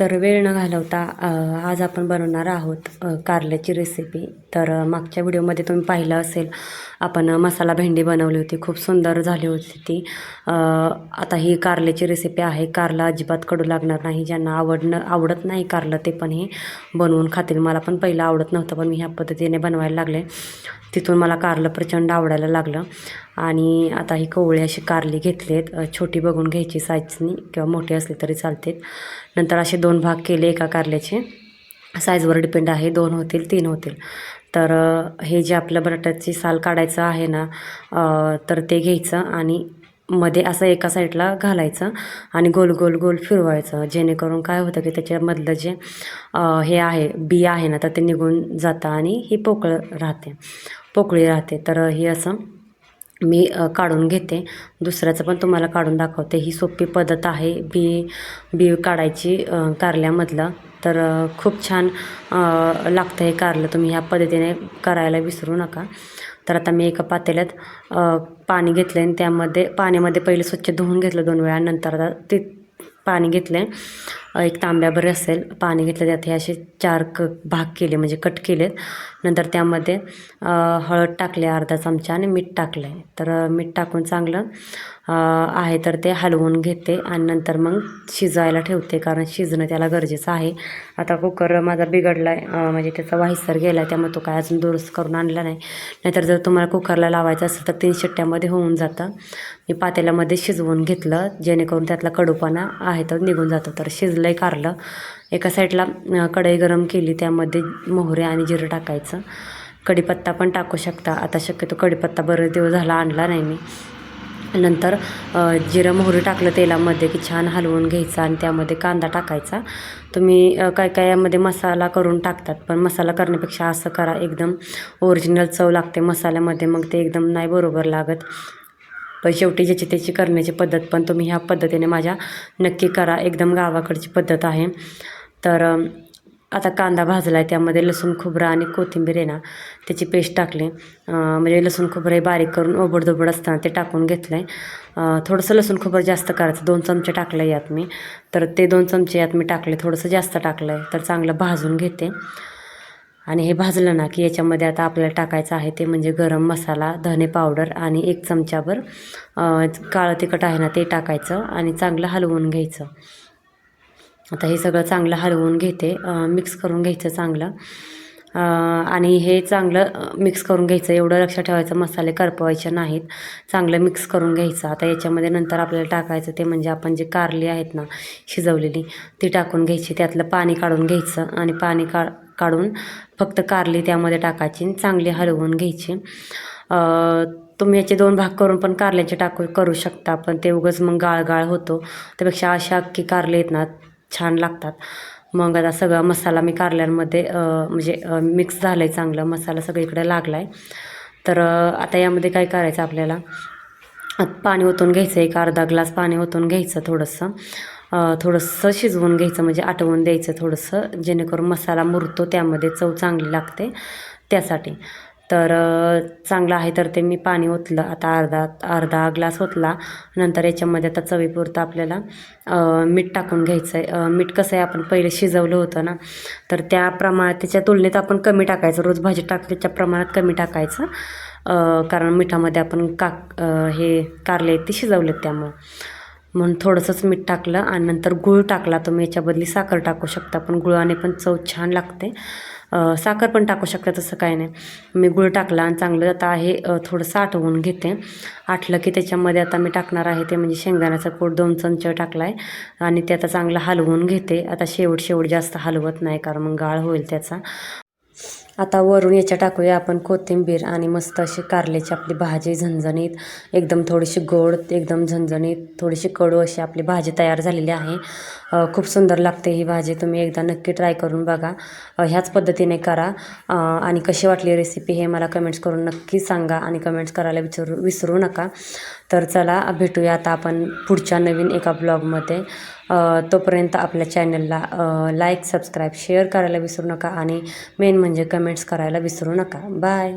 तर वेळ न घालवता आज आपण बनवणार आहोत कारल्याची रेसिपी तर मागच्या व्हिडिओमध्ये तुम्ही पाहिलं असेल आपण मसाला भेंडी बनवली होती खूप सुंदर झाली होती ती. आता ही कारल्याची रेसिपी आहे. कारला अजिबात कडू लागणार नाही. ज्यांना आवडणं आवडत नाही कारलं ते पण हे बनवून खातील. मला पण पहिलं आवडत नव्हतं पण मी ह्या पद्धतीने बनवायला लागले. तिथून मला कारलं प्रचंड आवडायला लागलं. आणि आता ही कवळी अशी कारली घेतली आहेत छोटी बघून घ्यायची साईजनी किंवा मोठी असली तरी चालते नंतर असे दोन भाग केले एका कारल्याचे. साईजवर डिपेंड आहे. दोन होतील तीन होतील. तर हे जे आपलं बटाट्याची साल काढायचं आहे ना तर ते घ्यायचं आणि मध्ये असं एका साईडला घालायचं आणि गोल गोल गोल फिरवायचं. जेणेकरून काय होतं की त्याच्यामधलं जे हे आहे बी आहे ना तर ते निघून जातं आणि ही पोकळ राहते. पोकळी राहते. तर हे असं मी काढून घेते. दुसऱ्याचं पण तुम्हाला काढून दाखवते. ही सोपी पद्धत आहे. बी बी काढायची कारल्यामधलं. तर खूप छान लागतं हे कारलं. तुम्ही ह्या पद्धतीने करायला विसरू नका. तर आता मी एका पातेल्यात पाणी घेतलं आणि त्यामध्ये पाण्यामध्ये पहिले स्वच्छ धुवून घेतलं दोन वेळा. नंतर आता ते पाणी घेतलं आहे एक तांब्याभर असेल पाणी घेतलं त्यात हे असे चार क भाग केले म्हणजे कट केलेत. नंतर त्यामध्ये हळद टाकले अर्धा चमचा आणि मीठ टाकलं आहे तर मीठ टाकून चांगलं आहे तर ते हलवून घेते आणि नंतर मग शिजायला ठेवते कारण शिजणं त्याला गरजेचं आहे. आता कुकर माझा बिघडला आहे म्हणजे त्याचा वाहिसर गेला आहे त्यामुळे तो काय अजून दुरुस्त करून आणला नाही. नाहीतर जर तुम्हाला कुकरला लावायचं असेल तर तीन शिट्ट्यामध्ये होऊन जातं. मी पातेल्यामध्ये शिजवून घेतलं जेणेकरून त्यातला कडूपणा आहे तर निघून जातो. तर शिजलं आहे कारलं. एका साईडला कढई गरम केली त्यामध्ये मोहरे आणि जिरं टाकायचं. कढीपत्ता पण टाकू शकता. आता शक्यतो कढीपत्ता बरेच दिवस झाला आणला नाही मी. नंतर जिरं मोहरी टाकलं तेलामध्ये की छान हलवून घ्यायचं आणि त्यामध्ये कांदा टाकायचा. तुम्ही काय काय यामध्ये मसाला करून टाकतात पण मसाला करण्यापेक्षा असं करा. एकदम ओरिजिनल चव लागते मसाल्यामध्ये मग ते एकदम नाही बरोबर लागत. पण शेवटी ज्याची त्याची करण्याची पद्धत पण तुम्ही ह्या पद्धतीने माझ्या नक्की करा. एकदम गावाकडची पद्धत आहे. तर आता कांदा भाजला आहे त्यामध्ये लसूण खोबरं आणि कोथिंबीर आहे ना त्याची पेस्ट टाकली. म्हणजे लसूण खोबरं हे बारीक करून ओबडधोबड असताना ते टाकून घेतलं आहे थोडंसं लसूण खोबरं जास्त करायचं. दोन चमचे टाकलं यात मी. तर ते दोन चमचे यात मी टाकले थोडंसं जास्त टाकलं आहे तर चांगलं भाजून घेते. आणि हे भाजलं ना की याच्यामध्ये आता आपल्याला टाकायचं आहे ते म्हणजे गरम मसाला धने पावडर आणि एक चमचाभर काळं तिखट आहे ना ते टाकायचं आणि चांगलं हलवून घ्यायचं. आता हे सगळं चांगलं हलवून घेते मिक्स करून घ्यायचं चांगलं. आणि हे चांगलं मिक्स करून घ्यायचं एवढं लक्षात ठेवायचं मसाले करपवायचे नाहीत. चांगलं मिक्स करून घ्यायचं. आता याच्यामध्ये नंतर आपल्याला टाकायचं ते म्हणजे आपण जे कारली आहेत ना शिजवलेली ती टाकून घ्यायची. त्यातलं पाणी काढून घ्यायचं आणि पाणी काढ काढून फक्त कारली त्यामध्ये टाकायची चांगली हलवून घ्यायची. तुम्ही याचे दोन भाग करून पण कारल्याचे टाकू करू शकता पण ते उगच मग गाळ गाळ होतो. त्यापेक्षा अशा अख्खी कारले आहेत ना छान लागतात. मग आता सगळा मसाला मी कारल्यांमध्ये म्हणजे मिक्स झालं आहे चांगलं. मसाला सगळीकडे लागला आहे तर आता यामध्ये काय करायचं आपल्याला? पाणी ओतून घ्यायचं एक अर्धा ग्लास पाणी ओतून घ्यायचं थोडंसं. थोडंसं शिजवून घ्यायचं म्हणजे आटवून द्यायचं थोडंसं जेणेकरून मसाला मुरतो त्यामध्ये चव चांगली लागते त्यासाठी. तर चांगलं आहे तर ते मी पाणी ओतलं. आता अर्धा अर्धा ग्लास ओतला. नंतर याच्यामध्ये आता चवीपुरतं आपल्याला मीठ टाकून घ्यायचं आहे मीठ कसं आहे आपण पहिले शिजवलं होतं ना तर त्या प्रमाणात त्याच्या तुलनेत आपण कमी टाकायचं. रोज भाजी टाकल्याच्या प्रमाणात कमी टाकायचं. कारण मिठामध्ये आपण काक हे कारले ते शिजवलेत त्यामुळं. म्हणून थोडंसंच मीठ टाकलं आणि नंतर गूळ टाकला. तुम्ही याच्या बदली साखर टाकू शकता पण गुळाने पण चव छान लागते. साखर पण टाकू शकता तसं काय नाही. मी गूळ टाकला आणि चांगलं आता हे थोडंसं आठवून घेते. आठलं की त्याच्यामध्ये आता मी टाकणार आहे ते म्हणजे शेंगदाण्याचा कूट दोन चमचे टाकला आहे आणि ते आता चांगलं हलवून घेते. आता शेवट शेवट जास्त हलवत नाही कारण मग गाळ होईल त्याचा. आता वरून याच्या टाकूया आपण कोथिंबीर आणि मस्त अशी कारल्याची आपली भाजी झणझणीत एकदम थोडीशी गोड एकदम झणझणीत थोडीशी कडू अशी आपली भाजी तयार झालेली आहे. खूप सुंदर लागते ही भाजी तुम्ही एकदा नक्की ट्राय करून बघा. ह्याच पद्धतीने करा. आणि कशी वाटली रेसिपी हे मला कमेंट्स करून नक्की सांगा आणि कमेंट्स करायला विचारू विसरू नका. तर चला भेटूया आता आपण पुढच्या नवीन एका ब्लॉगमध्ये तोपर्यंत आपल्या चॅनलला लाईक सबस्क्राईब शेअर करायला विसरू नका आणि मेन म्हणजे कमेंट्स करायला विसरू नका. बाय